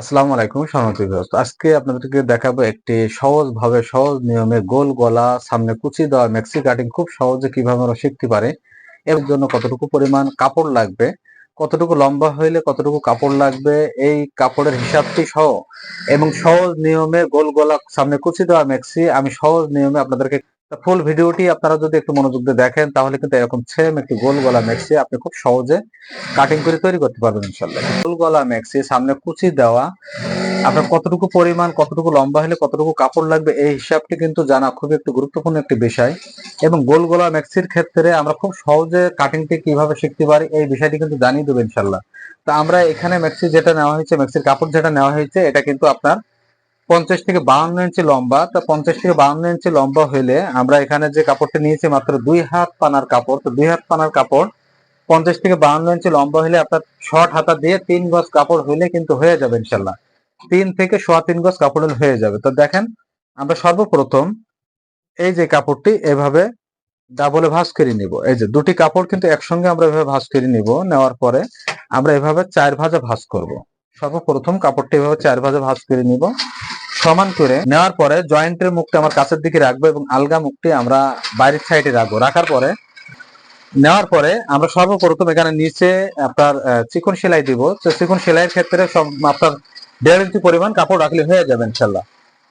আসসালামু আলাইকুম ভিউয়ার্স। আজকে আপনাদেরকে দেখাবো একটি সহজ ভাবে সহজ নিয়মে গোল গলা, সামনে কুচি দেওয়া, মেক্সি কাটিং খুব সহজে কীভাবে আমরা শিখতে পারে, এর জন্য কতটুকু পরিমাণ কাপড় লাগবে, কতটুকু লম্বা হইলে কতটুকু কাপড় লাগবে, এই কাপড়ের হিসাবটি সহ এবং সহজ নিয়মে গোল গলা, সামনে কুচি দেওয়া, মেক্সি, আমি সহজ নিয়মে আপনাদেরকে ফুল ভিডিওটি আপনারা যদি একটু মনোযোগ দিয়ে দেখেন, তাহলে কিন্তু এরকম সেম একটি গোল গলা মেক্সি আপনি খুব সহজে কাটিং করে তৈরি করতে পারবেন ইনশাল্লাহ গোল গলা মেক্সি সামনে কুচি দেওয়া, আপনার কতটুকু পরিমাণ, কতটুকু লম্বা হলে কতটুকু কাপড় লাগবে, এই হিসাবটি কিন্তু জানা খুবই একটি গুরুত্বপূর্ণ একটি বিষয়। এবং গোল গলা মেক্সির ক্ষেত্রে আমরা খুব সহজে কাটিংটি কীভাবে শিখতে পারি, এই বিষয়টি কিন্তু জানিয়ে দেবো ইনশাল্লাহ তো আমরা এখানে ম্যাক্সি যেটা নেওয়া হয়েছে মেক্সির কাপড় যেটা নেওয়া হয়েছে, এটা কিন্তু আপনার পঞ্চাশ থেকে বাউন্ন ইঞ্চি লম্বা। তো পঞ্চাশ থেকে বাউন্ন ইঞ্চি লম্বা হইলে আমরা এখানে যে কাপড়টা নিয়েছি মাত্র দুই হাত পানার কাপড়। তো দুই হাত পানার কাপড় পঞ্চাশ থেকে বাউন্ন ইঞ্চি লম্বা হলে আপনার শর্ট হাতা দিয়ে তিন গজ কাপড় হইলে কিন্তু হয়ে যাবে ইনশাল্লাহ তিন থেকে সোয়া তিন গজ কাপড় হয়ে যাবে। তো দেখেন, আমরা সর্বপ্রথম এই যে কাপড়টি এভাবে ডাবলে ভাঁজ করে নিব। এই যে দুটি কাপড় কিন্তু একসঙ্গে আমরা এভাবে ভাঁজ করে নিব। নেওয়ার পরে আমরা এভাবে চার ভাজা ভাঁজ করব। সর্বপ্রথম কাপড়টি এভাবে চার ভাজা ভাঁজ করে নিব। সমান করে নেওয়ার পরে জয়েন্টের মুখটি আমার কাছের দিকে রাখব এবং আলগা মুখটি আমরা বাইরের সাইডে রাখব। রাখার পরে, নেওয়ার পরে আমরা সর্বপ্রথম এখানে নিচে আপনার চিকন সেলাই দিব। তো চিকন সেলাইয়ের ক্ষেত্রে সব আপনার দেড় ইঞ্চি পরিমাণ কাপড় রাখলে হয়ে যাবে ইনশাল্লাহ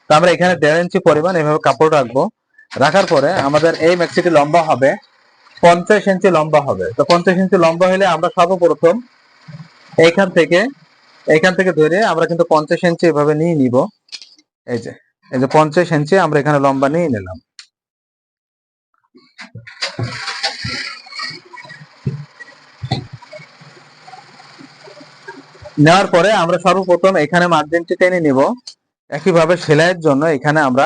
তো আমরা এখানে দেড় ইঞ্চি পরিমাণ এভাবে কাপড় রাখব। রাখার পরে আমাদের এই ম্যাক্সিটি লম্বা হবে, পঞ্চাশ ইঞ্চি লম্বা হবে। তো পঞ্চাশ ইঞ্চি লম্বা হলে আমরা সর্বপ্রথম এইখান থেকে এইখান থেকে ধরে আমরা কিন্তু পঞ্চাশ ইঞ্চি এভাবে নিয়ে নিব। এই যে এই যে পঞ্চাশ ইঞ্চি আমরা এখানে লম্বা নিয়ে নিলাম। নেওয়ার পরে আমরা সর্বপ্রথম এখানে মার্জিনটি টেনে নিব। একইভাবে সেলাইয়ের জন্য এখানে আমরা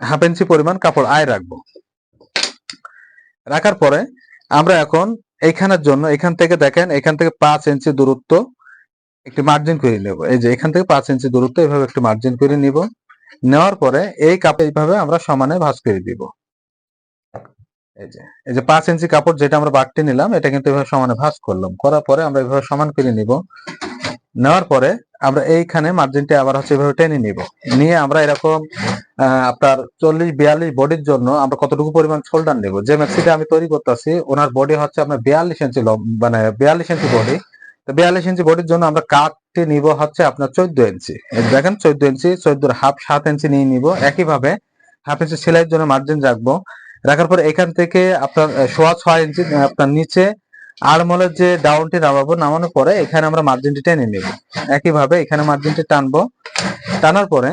হাফ ইঞ্চি পরিমাণ কাপড় আয় রাখব। রাখার পরে আমরা এখন এইখানের জন্য, এখান থেকে দেখেন, এখান থেকে পাঁচ ইঞ্চি দূরত্ব একটি মার্জিন করে নেব। এই যে এখান থেকে পাঁচ ইঞ্চি দূরত্ব এইভাবে একটু মার্জিন করে নিব। নেওয়ার পরে এই কাপড় এইভাবে আমরা সমানে ভাঁজ করে দিব। এই যে এই যে পাঁচ ইঞ্চি কাপড় যেটা আমরা বাড়তি নিলাম, এটা কিন্তু এভাবে সমানে ভাঁজ করলাম। করার পরে আমরা এভাবে সমান করে নিব। নেওয়ার পরে আমরা এইখানে মার্জিনটা আবার হচ্ছে এভাবে টেনে নিব। নিয়ে আমরা এরকম আপনার চল্লিশ, বিয়াল্লিশ বডির জন্য আমরা কতটুকু পরিমাণ শোল্ডার নেব? যে ম্যাক্সিটা আমি তৈরি করতেছি, ওনার বডি হচ্ছে আপনার বিয়াল্লিশ ইঞ্চি মানে বিয়াল্লিশ ইঞ্চি বডি তো বিয়াল্লিশ ইঞ্চি বডির জন্য আমরা কাঠটি নিব হচ্ছে আপনার চোদ্দ ইঞ্চি। দেখেন, চোদ্দ ইঞ্চি, চোদ্দোর হাফ সাত ইঞ্চি নিয়ে নিব। একইভাবে হাফ ইঞ্চি সেলাইয়ের জন্য মার্জিন রাখব। রাখার পর এখান থেকে আপনার সোয়া ছয় ইঞ্চি আপনার নিচে আড়মলের যে ডাউনটি নামাবো, নামানোর পরে এখানে আমরা মার্জিনটি টেনে নেব। একইভাবে এখানে মার্জিনটি টানবো। টানার পরে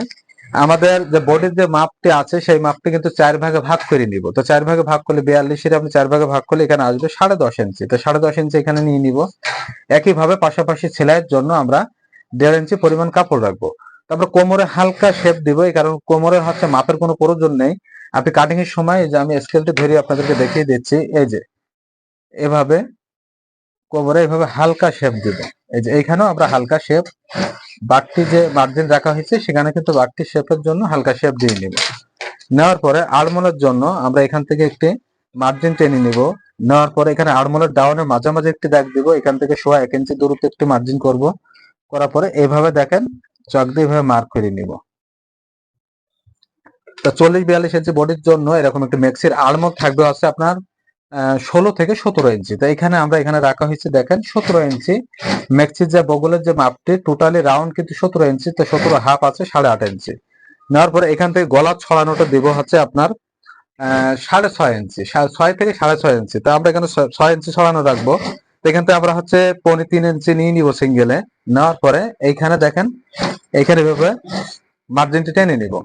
আমাদের যে বডির যে মাপটি আছে, সেই মাপটি কিন্তু চার ভাগে ভাগ করে নিব। তো চার ভাগে ভাগ করলে বিয়াল্লিশের আপনি চার ভাগে ভাগ করলে এখানে আসবে সাড়ে দশ ইঞ্চি। তো সাড়ে দশ ইঞ্চি এখানে নিয়ে নিব। একইভাবে পাশাপাশি সেলাইয়ের জন্য আমরা দেড় ইঞ্চি পরিমাণ কাপড় রাখব। তারপর কোমরে হালকা শেপ দিব, এই কারণ কোমরের হচ্ছে মাপের কোনো প্রয়োজন নেই। আপনি কাটিং এর সময় যে আমি স্কেলটি ধরে আপনাদেরকে দেখিয়ে দিচ্ছি, এই যে এভাবে কোমরে এভাবে হালকা শেপ দিব। এই যে এইখানেও আমরা হালকা শেপ বাড়তি যে মার্জিন রাখা হয়েছে, সেখানে কিন্তু বাড়তি শেপের জন্য হালকা শেপ দিয়ে নিব। নেওয়ার পরে আড়মোলের জন্য আমরা এখান থেকে একটি মার্জিন টেনে নিব। নেওয়ার পরে এখানে আড়মোলের ডাউনের মাঝামাঝি একটি দাগ দিব। এখান থেকে সোয়া এক ইঞ্চি দূরত্ব একটি মার্জিন করব। করার পরে এইভাবে দেখেন, চক দিয়ে এইভাবে মার্ক করে নিব। তো চল্লিশ বিয়াল্লিশ ইঞ্চি বডির জন্য এরকম একটি মেক্সির আড়মোল থাকবে হচ্ছে আপনার ষোলো থেকে সতেরো ইঞ্চি তো এখানে আমরা এখানে রাখা হয়েছে, দেখেন, সতেরো ইঞ্চি ম্যাক্সির যে বগলের যে মাপটি টোটালি রাউন্ড কিন্তু সতেরো ইঞ্চি তো সতেরো হাফ আছে, সাড়ে আট ইঞ্চি নেওয়ার পরে এখান থেকে গলার ছড়ানোটা দিব হচ্ছে আপনার সাড়ে ছয় ইঞ্চি ছয় থেকে সাড়ে ছয় ইঞ্চি তো আমরা এখানে ছয়- ইঞ্চি ছড়ানো রাখব। এখান থেকে আমরা হচ্ছে পৌনে তিন ইঞ্চি নিয়ে নিব সিঙ্গেলে নেওয়ার পরে এইখানে দেখেন এইখানে এভাবে মার্জিনটি টেনে নিব।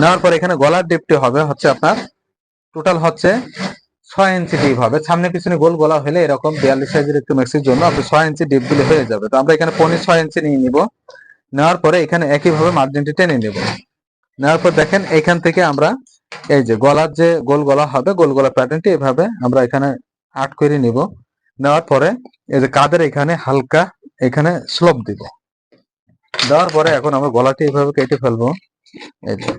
নেওয়ার পরে এখানে গলার ডিপটি হবে হচ্ছে আপনার টোটাল হচ্ছে ছয় ইঞ্চি ডিপ হবে। সামনে পিছনে গোল গলা হলে এরকম বিয়াল্লিশ সাইজের একটু মেক্সির জন্য আপনি ছয় ইঞ্চি ডিপ দিলে হয়ে যাবে। তো আমরা এখানে পনেরো ছয় ইঞ্চি নিয়ে নিব। নেওয়ার পরে এখানে একইভাবে মার্জিনটি টেনে নিব। নেওয়ার পর দেখেন এখান থেকে আমরা এই যে গলার যে গোল গলা হবে, গোল গলা প্যাটার্নটি এভাবে আমরা এখানে আট করে নিব। নেওয়ার পরে এই যে কাদের এখানে হালকা এখানে স্লোপ দিব। দেওয়ার পরে এখন আমরা গলাটি এভাবে কেটে ফেলব। এই যে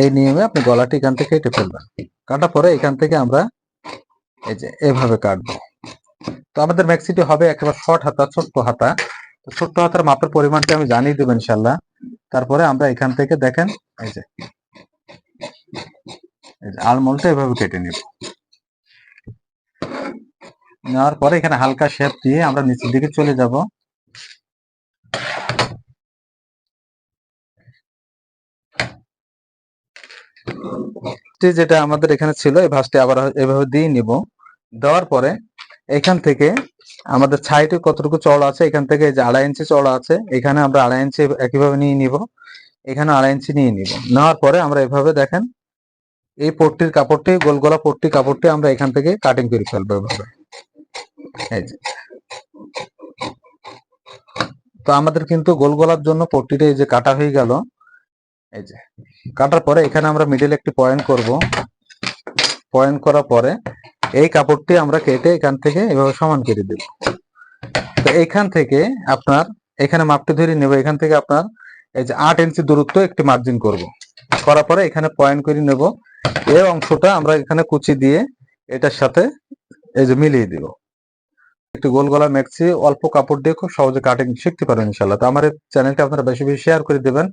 এই নিয়মে আপনি গলাটি এখান থেকে কেটে ফেলবেন। কাটার পরে এখান থেকে আমরা এই যে এভাবে কাটবো। তো আমাদের ম্যাক্সিটি হবে একেবারে শর্ট হাতা, ছোট্ট হাতা। ছোট্ট হাতার মাপের পরিমাণটা আমি জানিয়ে দেবো ইনশাল্লাহ তারপরে আমরা এখান থেকে দেখেন, এই যে এই যে আলমোলটা এভাবে কেটে নিব। নেওয়ার পরে এখানে হালকা শেপ দিয়ে আমরা নিচের দিকে চলে যাব। যেটা আমাদের এখানে ছিল, এই ভাঁজটি আবার এভাবে দিয়ে নিব। দেওয়ার পরে এখান থেকে আমাদের সাইডে কতটুকু চওড়া আছে, এখান থেকে যে আড়াই ইঞ্চি চওড়া আছে, এখানে আমরা আড়াই ইঞ্চি একইভাবে নিয়ে নিব। এখানে আড়াই ইঞ্চি নিয়ে নিব। নেওয়ার পরে আমরা এভাবে দেখেন, এই পট্টির কাপড়টি, গোল গলা পট্টি কাপড়টি আমরা এখান থেকে কাটিং করে ফেলব এভাবে। তো আমাদের কিন্তু গোল গলার জন্য পট্টিটা এই যে কাটা হয়ে গেল। এই যে, কাটার পরে এখানে আমরা মিডিল একটি পয়েন্ট করব। পয়েন্ট করার পরে এই কাপড়টি আমরা কেটে এখান থেকে এভাবে সমান করে দেব। তো এইখান থেকে আপনার, এখানে মাপটি ধরে নেব। এখান থেকে আপনার এই যে আট ইঞ্চি দূরত্ব একটি মার্জিন করব। করার পরে এখানে পয়েন্ট করে নেব। এই অংশটা আমরা এখানে কুচি দিয়ে এটার সাথে এই যে মিলিয়ে দিব। একটি গোল গলা মেক্সি অল্প কাপড় দিয়ে খুব সহজে কাটিং শিখতে পারবেন ইনশাল্লাহ তো আমার চ্যানেলটা আপনারা বেশি বেশি শেয়ার করে দেবেন,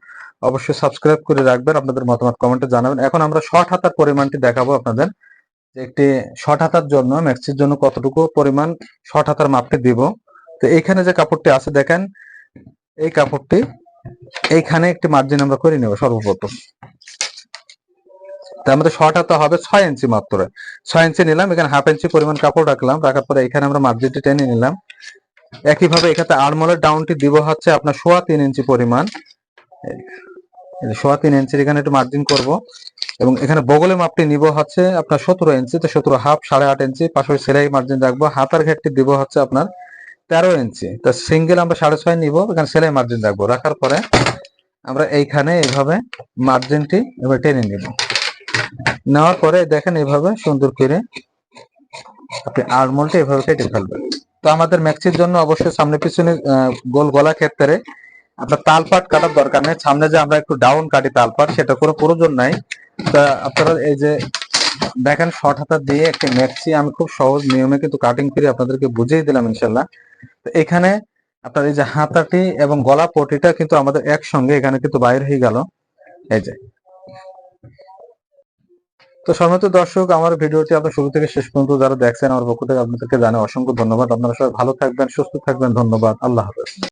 অবশ্যই সাবস্ক্রাইব করে রাখবেন, আপনাদের মতামত কমেন্টে জানাবেন। এখন আমরা শর্ট হাতার পরিমাণটি দেখাবো আপনাদের, যে একটি শর্ট হাতার জন্য ম্যাক্সির জন্য কতটুকু পরিমাণ শর্ট হাতার মাপটি দিব। তো এইখানে যে কাপড়টি আছে দেখেন, এই কাপড়টি, এইখানে একটি মার্জিন আমরা করে নেব সর্বপ্রথম। তো মধ্যে শর্ট হবে ছয় ইঞ্চি মাত্র। ছয় ইঞ্চি নিলাম, এখানে হাফ ইঞ্চি পরিমাণ কাপড় রাখলাম, রাখার পরে এখানে আমরা মার্জিনটি টেনে নিলাম। একইভাবে এখানে আড়মোলের ডাউনটি দিব হচ্ছে আপনার সোয়া তিন ইঞ্চি পরিমাণ। সোয়া তিন ইঞ্চির এখানে একটু মার্জিন করব। এবং এখানে বগলের মাপটি নিব হচ্ছে আপনার সতেরো ইঞ্চি, তো সতেরো হাফ সাড়ে আট ইঞ্চি পাশে সেলাই মার্জিন রাখব। হাতার ঘেরটি দিব হচ্ছে আপনার তেরো ইঞ্চি। তো সিঙ্গেল আমরা সাড়ে ছয় নিব, এখানে সেলাই মার্জিন রাখব। রাখার পরে আমরা এইখানে এইভাবে মার্জিনটি এবার টেনে নিব। নেওয়ার পরে দেখেন এভাবে সুন্দর করে আপনি আরমোলটা এভাবে কেটে ফেলবেন। তো আমাদের ম্যাক্সির জন্য অবশ্যই সামনে পিছনে গোল গলা ক্ষেত্রে আপনার তালপাট কাটার দরকার নেই। সামনে যে আমরা একটু ডাউন কাটি তালপাট, সেটা কোনো প্রয়োজন নাই। তা আপনারা এই যে দেখেন শর্ট হাতা দিয়ে একটা ম্যাক্সি, আমি খুব সহজ নিয়মে কিন্তু কাটিং করে আপনাদেরকে বুঝিয়ে দিলাম ইনশাল্লাহ তো এখানে আপনার এই যে হাতাটি এবং গলা পটিটা কিন্তু আমাদের একসঙ্গে এখানে কিন্তু বাইর হয়ে গেল। এই যে তো সম্মানিত দর্শক, আমার ভিডিওটি আপনার শুরু থেকে শেষ পর্যন্ত যারা দেখছেন আমার পক্ষ থেকে আপনাদেরকে জানাই অসংখ্য ধন্যবাদ। আপনারা সবাই ভালো থাকবেন, সুস্থ থাকবেন, ধন্যবাদ। আল্লাহ হাফেজ।